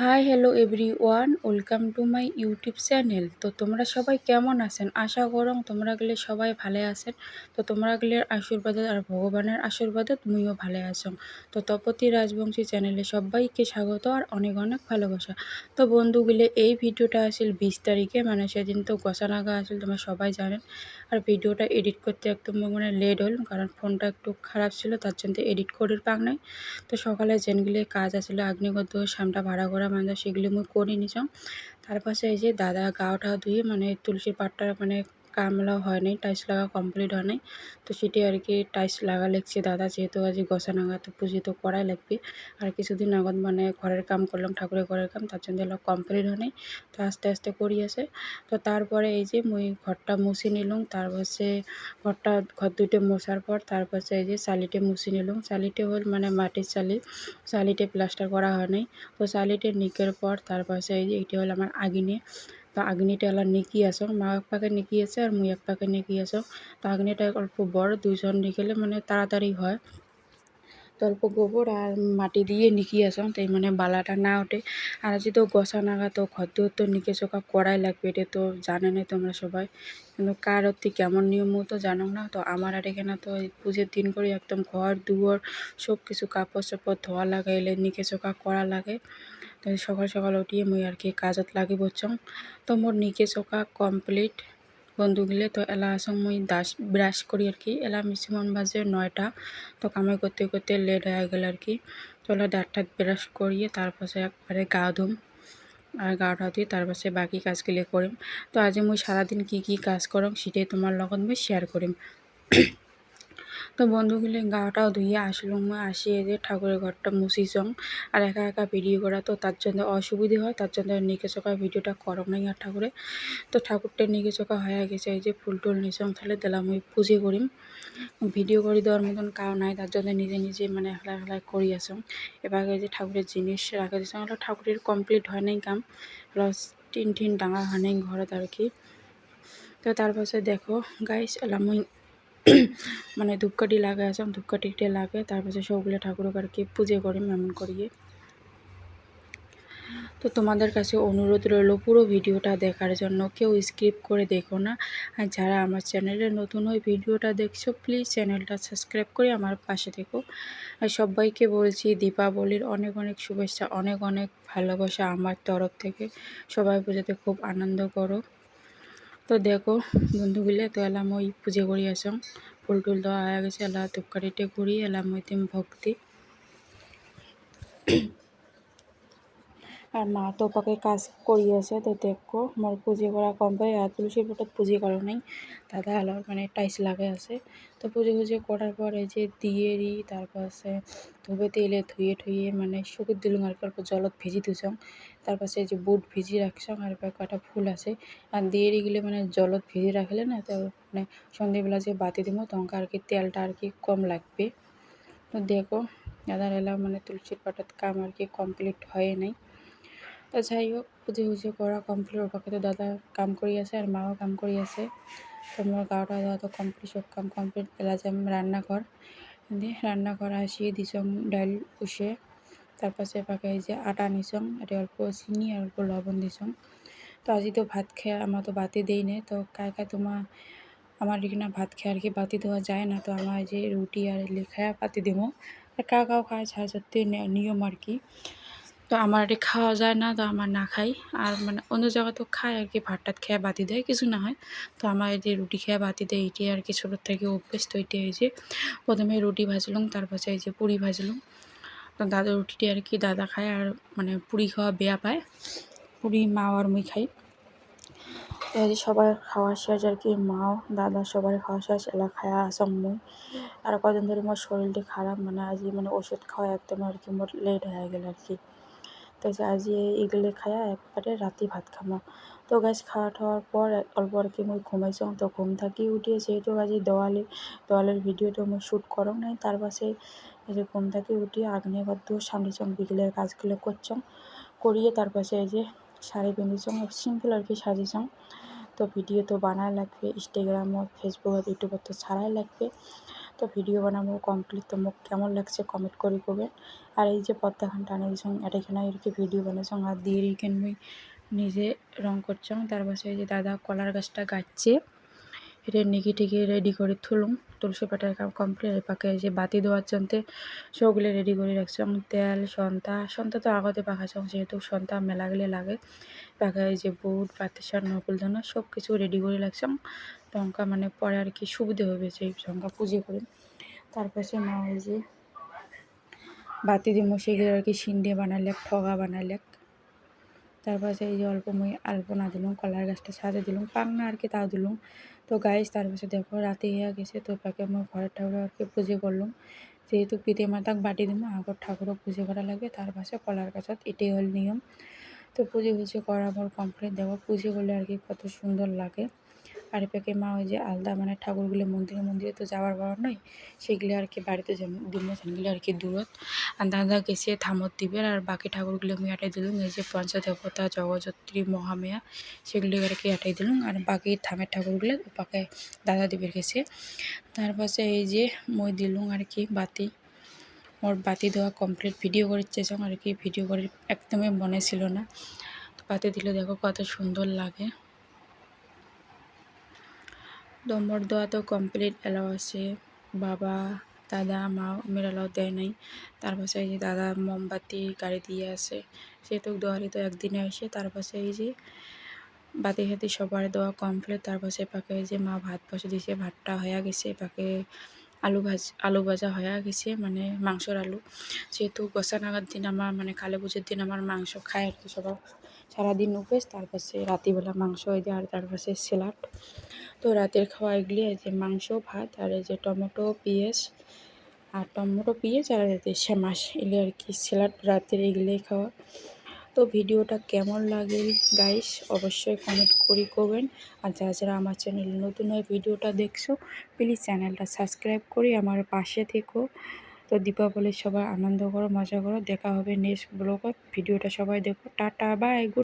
Hi hello everyone welcome to my YouTube channel তো তোমরা সবাই কেমন আছেন? আশা করং তোমরা গেলে সবাই ভালো আছেন। তো তোমরা গেলে আশীর্বাদে আর ভগবানের আশীর্বাদে তুমিও ভালো আছো। তো তপতি রাজবংশী চ্যানেলে সবাইকে স্বাগত আর অনেক অনেক ভালোবাসা। তো বন্ধুগুলো, এই ভিডিওটা আসিল বিশ তারিখে। মানে সেদিন তো গোসানাগা আসিল, তোমরা সবাই জানেন। আর ভিডিওটা এডিট করতে একদম মানে লেট হল, কারণ ফোনটা একটু খারাপ ছিল, তার জন্য এডিট করির পাক নাই। তো সকালে যেনগুলি কাজ আসলে আগ্নিগত শ্যামটা ভাড়া করা মানে সেগুলি মুই করে নিছাম। তার পাশে এই যে দাদা গাওটা ধুয়ে মানে তুলসীর পাটটা মানে কামলা হয় নাই টাইলস লাগা কমপ্লিট হয় নাই। তো সেটি আর কি টাইলস লাগা লাগছে। দাদা যেহেতু আজ গোসা নাগা তো পুজো তো করাই লাগবে। আর কিছুদিন আগত মানে ঘরের কাম করলাম, ঠাকুরের ঘরের কাম, তার জন্য এলো কমপ্লিট হয় নাই। তো আস্তে আস্তে করি আছে। তো তারপরে এই যে মুই ঘরটা মুছে নিলাম তারপরে ঘরটা, ঘর দুটো মোছার পর তারপরে এই যে চালিটে মুছে নিলাম। চালিটে হল মানে মাটির চালি। চালিটে প্লাস্টার করা হয় নাই। তো চালিটে নিকের পর তারপরে এই যে এটি হল আমার আগিনে। তো আগ্নিটা এলা নিকি আসো মা এক পাকে নিকি আছে আর মুই এক পাকে নিকি আসো তো আগ্নিটা অল্প বড়, দুইজন নিকেলে মানে তাড়াতাড়ি হয়। তো অল্প গোবর আর মাটি দিয়ে নিকি আসো তাই মানে বালাটা না ওঠে। আর আজ তো গসা নাগা তো খদ্দ তো নিকে চোখা করাই লাগবে, এটা তো জানে না তোমরা সবাই। কিন্তু কার অতি কেমন নিয়ম তো জানো না, তো আমার আর এখানে তো পুজোর দিন করে একদম ঘর দুয়ার সব কিছু কাপড় চাপড় ধোয়া লাগাইলে নিকে চোখা করা লাগে। তো সকাল সকাল উঠিয়ে মুই আর কি কাজত লাগি বসছং তো মোর নিকে চোখা কমপ্লিট। বন্ধুগুলো তো এলা আসং মুই দাস, ব্রাশ করি আর কি। এলা মিশিমন বাজে নয়টা। তো কামাই করতে করতে লেট হয়ে গেল আর কি। চলো দাঁত টাত ব্রাশ করিয়ে তারপরে একবারে গা ধুম। আর গাটা ধুয়ে তারপরে বাকি কাজগুলি করিম। তো আজ মুই সারাদিন কি কি কাজ করম সেটাই তোমার লগত মুই শেয়ার করিম। তো বন্ধুগুলি গাটাও ধুয়ে আসলাম আসিয়ে যে ঠাকুরের ঘরটা মুছিছং আর একা একা ভিডিও করা তো তার জন্য অসুবিধে হয়, তার জন্য নিকে চোখা ভিডিওটা করম নাই আর ঠাকুরে। তো ঠাকুরটা নিকে চোখা হয়ে গেছে, এই যে ফুল টুল নিছং, তাহলে দিলাম ওই পুজো করিম। ভিডিও করে দেওয়ার মতন কাউ নাই, তার জন্য নিজে নিজে মানে হেলা হেলাই করি আসং। এবার যে ঠাকুরের জিনিস রাখা দিয়েছে ঠাকুরের কমপ্লিট হয় নাই কাম। টিন টিন ডাঙা হয় নাই ঘরত আর কি। তো তারপরে দেখো গাইস এলাম মানে ধূপকাঠি লাগাই আছে ধূপকাঠিটা লাগে তারপরে সবগুলো ঠাকুরকে আর কি পুজো করি এমন করিয়ে। তো তোমাদের কাছে অনুরোধ রইল পুরো ভিডিওটা দেখার জন্য, কেউ স্কিপ করে দেখো না। আর যারা আমার চ্যানেলে নতুন ওই ভিডিওটা দেখছ প্লিজ চ্যানেলটা সাবস্ক্রাইব করে আমার পাশে থেকো। আর সবাইকে বলছি, দীপাবলির অনেক অনেক শুভেচ্ছা, অনেক অনেক ভালোবাসা আমার তরফ থেকে। সবাই পুজোতে খুব আনন্দ করো। দেখো, বন্ধুগুলো, তো এলাম ওই পুজো করি আসাম ফুল টুল দেওয়া হয়ে গেছে, এলা ধূপকাঠিতে ঘুরি এলাম ওই ভক্তি। আর মা তো পাকে কাজ করি আছে, তো দেখো মোর পুজো করা কমপ্লিট আর তুলসীর পটত পুজো করা নাই। দাদা আলোর মানে টাইস লাগে আছে। তো পুজো পুজো করার পর যে দিয়েরি তারপর আছে ধুবে তেলে ধুয়ে ঠুয়ে মানে শুকুর দিলুম আর জলত ভিজি দিছং তারপর এই যে বুট ভিজি রাখছং আর কটা ফুল আছে। আর দিয়েরি গেলে মানে জলত ভিজি রাখলে না, তো মানে সন্ধ্যেবেলা যে বাতি দিব তখন আর কি তেলটা আর কি কম লাগবে। তো দেখো দাদার এলা মানে তুলসীর পাটাত কাম আর কি কমপ্লিট হয় নাই। তো যাই হোক পুজো উজো করা কমপ্লিট পাখে দাদা কাম কৰি আছে আর মাও কাম কৰি আছে। তো মোৰ গাঁৱত দাদা কমপ্লিট সব কাম কমপ্লিট পেলা যাম রান্নাঘর দিয়ে রান্নাঘর আসিয়ে দিছং ডাইল উষে তারপাশে পাকে এই যে আটা নিছং এটা অল্প চিনি আর অল্প লবণ দিছং। তো আজি তো ভাত খেয়ে আমার তো বাতি দেই নে? তো কায় কায় তোমার আমার এখানে ভাত খেয়ে আর কি বাতি দেওয়া যায় না? তো আমার যে রুটি আর লেখায় বাতি দিব আর কাউ কাউ খায় ছাড় সত্যি নিয়ম আর কি। তো আমার এটা খাওয়া যায় না, তো আমার না খাই। আর মানে অন্য জায়গা তো খায় আর কি ভাত টাত খেয়ে বাতি দেয়, কিছু না হয়। তো আমার এই যে রুটি খেয়ে বাতি দেয় এটি আর কি ছোটোর থেকে অভ্যেস, তো এটি এই যে প্রথমে রুটি ভাজলাম, তারপরে এই যে পুরি ভাজলাম। তো দাদা রুটিটি আর কি দাদা খায় আর মানে পুরি খাওয়া বেয়া পায়। পুরি মা আর মুই খাই। এই সবার খাওয়া শেষ আর কি, মাও, দাদা সবার খাওয়া শেষ, এলা খায়া আসম মুই। আর কদিন ধরে মোর শরীরটি খারাপ মানে আজ মানে ওষুধ খাওয়া একদম আর কি মোর লেট হয়ে গেল আর কি। তো আজি এগুলো খায়া একবারে রাতে ভাত খামো। তো গাছ খাওয়া ঠাওয়ার পর অল্প আর কি মুই ঘুমাইছং, তো ঘুম থাকি উঠিয়ে যেহেতু আজি দেওয়ালি, দেওয়ালের ভিডিওটা মুই শ্যুট করং নাই, তার পাশে এই যে ঘুম থাকি উঠিয়ে আগ্নেয় সামনে চং বিকেলের কাজগুলো করছং করিয়ে তার পাশে এই যে শাড়ি পিন্ধিছং সিম্পল আর কি সাজিছং তো ভিডিও তো বানায় লাগবে ইনস্টাগ্রামও ফেসবুক ইউটিউবে তো ছাড়াই লাগবে। তো ভিডিও বানাবো কমপ্লিট তো মোক কেমন লাগছে কমেন্ট করে করবেন আর এই যে পর্দাখান টানে এটা এখানে আর কি ভিডিও বানাইছং আর দিয়ে এইখান মুই নিজে রং করছং। তার পাশে এই যে দাদা কলার গাছটা গাচ্ছে, এটা নেগে টিকি রেডি করে থুলুম। তুলসী পাতার কাম কমপ্লিট এই পাকে যে বাতি দেওয়ার জন্য সবগুলো রেডি করে রাখছং। তেল, সন্তা সন্তা তো আগতে পাকাছং যেহেতু সন্তা মেলাগুলি লাগে। পাকা এই যে বুট, পাতিসার, নকুলদানা সব কিছু রেডি করে রাখছং। টঙ্কা মানে পরে আর কি সুবিধে হবে সেই সংখ্যা পুজো করে। তারপাশে মা ওই যে বাতি দিমো সেগুলো আর কি সিন্ডে বানালে ঠগা বানালে। তারপাশে এই যে অল্প মই আলপনা দিলুম কলার গাছটা সাজে দিলুম পাংনা আর কি তাও দিলুম তো গাইস তারপাশে দেখো রাতে হয়ে গেছে, তো তাকে মই ঘরের ঠাকুর আর কি পুজো করলুম যেহেতু পিতে মাতাক বাটি দিম আগর ঠাকুরও পুজো করা লাগে তার পাশে কলার গাছত এটাই হল নিয়ম। তো পুজো পুজো করার পর কমপ্লিট দেখো পুজো করলে আর কি কত সুন্দর লাগে। আর এপাকে মা, ওই যে আলাদা মানে ঠাকুরগুলো মন্দিরে মন্দিরে তো যাওয়ার পাওয়ার নয়, সেগুলি আর কি বাড়িতে দিব সেগুলি আর কি দূরত। আর দাদা গেছে থামত দিবে আর বাকি ঠাকুরগুলো আমি আটাই দিলুম, এই যে পঞ্চদেবতা, জগজত্রী, মহামেয়া, সেগুলি আর কি আটাই দিলুম। আর বাকি থামের ঠাকুরগুলো পাকে দাদা দিবের গেছে। তার পাশে এই যে মই দিলুম আর কি বাতি, মোর বাতি দেওয়া কমপ্লিট ভিডিও করে চেয়েছিলাম আর কি ভিডিও করে একদমই মনে ছিল না। বাতি দিলে দেখো কত সুন্দর লাগে। দমর দেওয়া তো কমপ্লিট এলাও আছে। বাবা, দাদা, মা মেয়ের দেয় নাই। তার পাশে এই যে দাদা মোমবাতি, গাড়ি দিয়ে আসে। সেহেতু দোয়ারি তো একদিনে আসে। তার পাশে এই যে বাতি হাতি সবার দেওয়া কমপ্লিট তার পাশে পাকে যে মা ভাত বসে দিয়েছে, ভাতটা হয়ে গেছে। পাকে আলু ভাজ, আলু ভাজা হয়ে গেছে মানে মাংসর আলু। যেহেতু গোসা নাগার দিন আমার মানে কালী পুজোর দিন আমার মাংস খায় আর কি সবার সারাদিন উপেস, তার পাশে রাতিবেলা মাংস হয়ে যায় আর তার পাশে স্যালাড। তো রাতের খাওয়া এগুলি, এই যে মাংস, ভাত আর এই যে টমেটো, পেঁয়াজ আর টমেটো, পেঁয়াজ আর শ্যামাস এগুলি আর কি। স্যালাড রাতের এগুলোই খাওয়া। তো ভিডিওটা কেমন লাগে গাইস অবশ্যই কমেন্ট করি করবেন। আর যারা যারা আমার চ্যানেল নতুন হয়ে ভিডিওটা দেখছ প্লিজ চ্যানেলটা সাবস্ক্রাইব করি আমার পাশে থেকো। তো দীপাবলির সবাই আনন্দ করো, মজা করো। দেখা হবে নেক্সট ব্লগত ভিডিওটা সবাই দেখো। Tata bye good